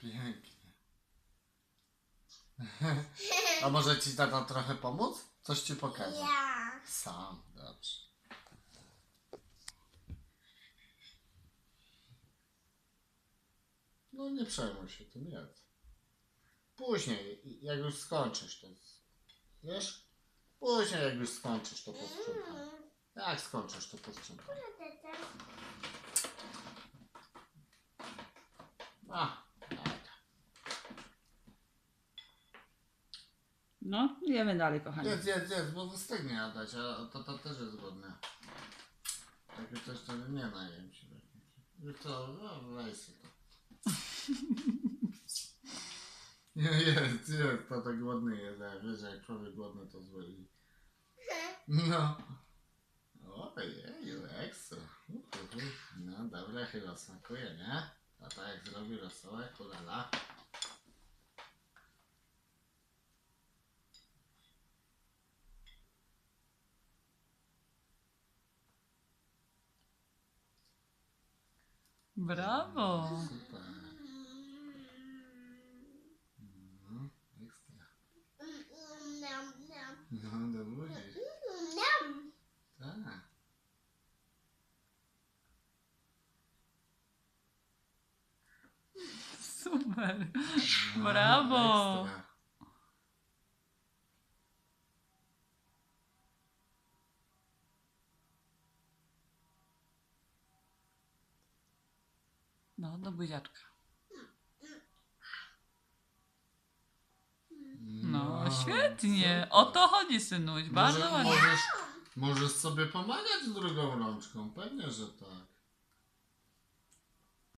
Pięknie. A może ci tata trochę pomóc? Coś ci pokaże. Ja. Sam, dobrze. No nie przejmuj się tym, jedz. Później, jak już skończysz, to wiesz? Później, jak już skończysz, to posprzątam. Mm. Jak skończysz, to posprzątam. Tata. A, tak. No, jemy dalej, kochani. Jedz, jedz, jedz, bo wystygnie jadać, a to, to też jest głodne. Takie coś to nie najem się. Wiesz co, no weź sobie to. Nie, jest, jest, to tak głodny jest, a wiesz, jak człowiek głodny to zły. No. Ojej, ekstra. No dobra, chyba smakuje, nie? Tata jak zrobi rosołek, hulala. Brawo! Super. No, ekstra. No, do buzi. Tak. Super! No, Brawo. ekstra. No, do buziaczka. No, świetnie. O to chodzi, synuś. Bardzo Może, ładnie. możesz, możesz sobie pomagać drugą rączką, pewnie, że tak.